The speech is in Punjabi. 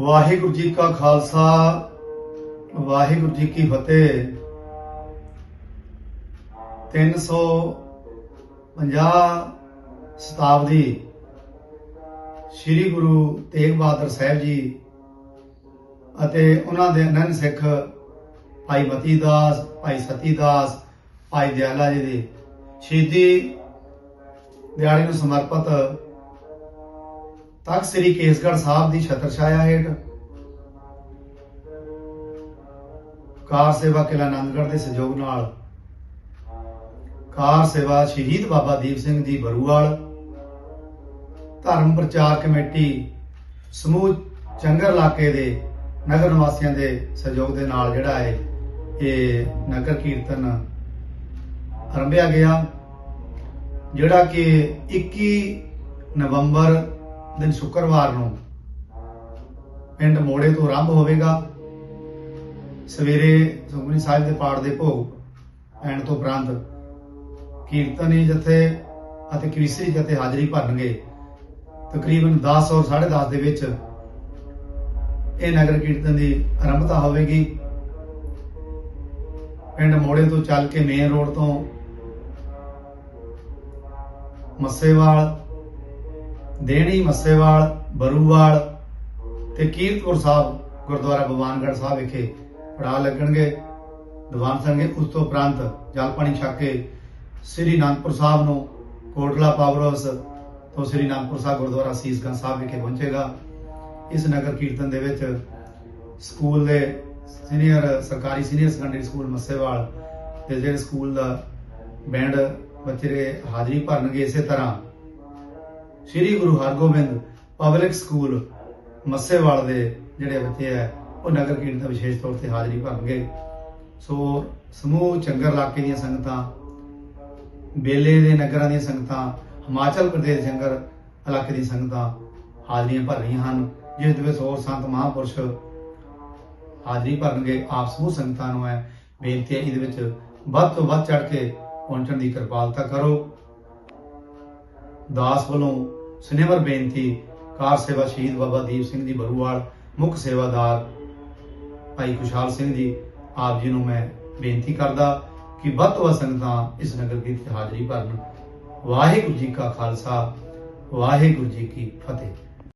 ਵਾਹਿਗੁਰੂ ਜੀ ਕਾ ਖਾਲਸਾ, ਵਾਹਿਗੁਰੂ ਜੀ ਕੀ ਫਤਿਹ। 350 ਸ਼ਤਾਬਦੀ ਸ੍ਰੀ ਗੁਰੂ ਤੇਗ ਬਹਾਦਰ ਸਾਹਿਬ ਜੀ ਅਤੇ ਉਹਨਾਂ ਦੇ ਅਨੰਨ ਸਿੱਖ ਭਾਈ ਮਤੀ ਦਾਸ ਭਾਈ ਸਤੀ ਦਾਸ ਭਾਈ ਦਿਆਲਾ ਜੀ ਦੀ ਸ਼ਹੀਦੀ ਦਿਹਾੜੇ ਨੂੰ ਸਮਰਪਿਤ ਤਖਤ ਸ੍ਰੀ ਕੇਸਗੜ੍ਹ ਸਾਹਿਬ ਦੀ ਛਤਰ ਛਾਇਆ ਹੇਠ ਕਾਰ ਸੇਵਾ ਕਿਲਾ ਆਨੰਦਗੜ੍ਹ ਦੇ ਸਹਿਯੋਗ ਨਾਲ ਕਾਰ ਸੇਵਾ ਸ਼ਹੀਦ ਬਾਬਾ ਦੀਪ ਸਿੰਘ ਜੀ ਬਰੂਵਾਲ, ਧਰਮ ਪ੍ਰਚਾਰ ਕਮੇਟੀ, ਸਮੂਹ ਚੰਗਰ ਇਲਾਕੇ ਦੇ ਨਗਰ ਨਿਵਾਸੀਆਂ ਦੇ ਸਹਿਯੋਗ ਦੇ ਨਾਲ ਜਿਹੜਾ ਹੈ ਇਹ ਨਗਰ ਕੀਰਤਨ ਆਰੰਭਿਆ ਗਿਆ, ਜਿਹੜਾ ਕਿ 21 ਨਵੰਬਰ ਦਿਨ ਸ਼ੁੱਕਰਵਾਰ ਨੂੰ ਪਿੰਡ ਮੋੜੇ ਤੋਂ ਆਰੰਭ ਹੋਵੇਗਾ। ਸਵੇਰੇ ਸੁਖਮਨੀ ਸਾਹਿਬ ਦੇ ਪਾਠ ਦੇ ਭੋਗ ਪੈਣ ਤੋਂ ਉਪਰੰਤ ਕੀਰਤਨੀ ਜਥੇ ਅਤੇ ਕ੍ਰਿਸੀ ਜਥੇ ਹਾਜ਼ਰੀ ਭਰਨਗੇ। ਤਕਰੀਬਨ 10 ਔਰ 10:30 ਦੇ ਵਿੱਚ ਇਹ ਨਗਰ ਕੀਰਤਨ ਦੀ ਆਰੰਭਤਾ ਹੋਵੇਗੀ। ਪਿੰਡ ਮੋੜੇ ਤੋਂ ਚੱਲ ਕੇ ਮੇਨ ਰੋਡ ਤੋਂ ਮੱਸੇਵਾਲ ਦੇਣੀ ਮੱਸੇਵਾਲ, ਬਰੂਵਾਲ ਤੇ ਕੀਰਤਪੁਰ ਸਾਹਿਬ, ਗੁਰਦੁਆਰਾ ਭਗਵਾਨਗੜ੍ਹ ਸਾਹਿਬ ਵਿਖੇ ਪੜਾ ਲੱਗਣਗੇ। ਦੀਵਾਨ ਸੰਗੇ ਉਸ ਤੋਂ ਉਪਰੰਤ ਜਲ ਪਾਣੀ ਛਕ ਕੇ ਸ੍ਰੀ ਅਨੰਦਪੁਰ ਸਾਹਿਬ ਨੂੰ ਕੋਟਲਾ ਪਾਵਰ ਹਾਊਸ ਤੋਂ ਸ੍ਰੀ ਅਨੰਦਪੁਰ ਸਾਹਿਬ ਗੁਰਦੁਆਰਾ ਸੀਸਗੰਜ ਸਾਹਿਬ ਵਿਖੇ ਪਹੁੰਚੇਗਾ। ਇਸ ਨਗਰ ਕੀਰਤਨ ਦੇ ਵਿੱਚ ਸਕੂਲ ਦੇ ਸੀਨੀਅਰ, ਸਰਕਾਰੀ ਸੀਨੀਅਰ ਸੈਕੰਡਰੀ ਸਕੂਲ ਮੱਸੇਵਾਲ ਤੇ ਜਿਹੜੇ ਸਕੂਲ ਦਾ ਬੈਂਡ ਬੱਚੇ ਦੇ ਹਾਜ਼ਰੀ ਭਰਨਗੇ ਇਸੇ ਤਰ੍ਹਾਂ ਸ੍ਰੀ ਗੁਰੂ ਹਰਗੋਬਿੰਦ ਪਬਲਿਕ ਸਕੂਲ ਮੱਸੇਵਾਲ ਦੇ ਜਿਹੜੇ ਬੱਚੇ ਹੈ ਉਹ ਨਗਰ ਕੀਰਤਨ ਵਿਸ਼ੇਸ਼ ਤੌਰ ਤੇ ਹਾਜ਼ਰੀ ਭਰਨਗੇ। ਸੋ ਸਮੂਹ ਚੰਗਰ ਇਲਾਕੇ ਦੀਆਂ ਸੰਗਤਾਂ, ਬੇਲੇ ਦੇ ਨਗਰਾਂ ਦੀਆਂ ਸੰਗਤਾਂ, ਹਿਮਾਚਲ ਪ੍ਰਦੇਸ਼ ਚੰਗਰ ਇਲਾਕੇ ਦੀਆਂ ਸੰਗਤਾਂ ਹਾਜ਼ਰੀਆਂ ਭਰ ਰਹੀਆਂ ਹਨ, ਜਿਸ ਦੇ ਵਿੱਚ ਹੋਰ ਸੰਤ ਮਹਾਂਪੁਰਸ਼ ਹਾਜ਼ਰੀ ਭਰਨਗੇ। ਆਪ ਸਮੂਹ ਸੰਗਤਾਂ ਨੂੰ ਹੈ ਬੇਨਤੀ ਹੈ, ਇਹਦੇ ਵਿੱਚ ਵੱਧ ਤੋਂ ਵੱਧ ਚੜ ਕੇ ਪਹੁੰਚਣ ਦੀ ਕਿਰਪਾਲਤਾ ਕਰੋ। ਦਾਸ ਵੱਲੋਂ ਸਨੇਵਰ ਬੇਨਤੀ, ਕਾਰ ਸੇਵਾ ਸ਼ਹੀਦ ਬਾਬਾ ਦੀਪ ਸਿੰਘ ਜੀ ਬਰੂਵਾਲ, ਮੁੱਖ ਸੇਵਾਦਾਰ ਭਾਈ ਖੁਸ਼ਹਾਲ ਸਿੰਘ ਜੀ, ਆਪ ਜੀ ਨੂੰ ਮੈਂ ਬੇਨਤੀ ਕਰਦਾ ਕਿ ਵੱਧ ਤੋਂ ਵੱਧ ਸੰਗਤਾਂ ਇਸ ਨਗਰ ਕੀਰਤਨ ਹਾਜ਼ਰੀ ਭਰਨ। ਵਾਹਿਗੁਰੂ ਜੀ ਕਾ ਖਾਲਸਾ, ਵਾਹਿਗੁਰੂ ਜੀ ਕੀ ਫਤਿਹ।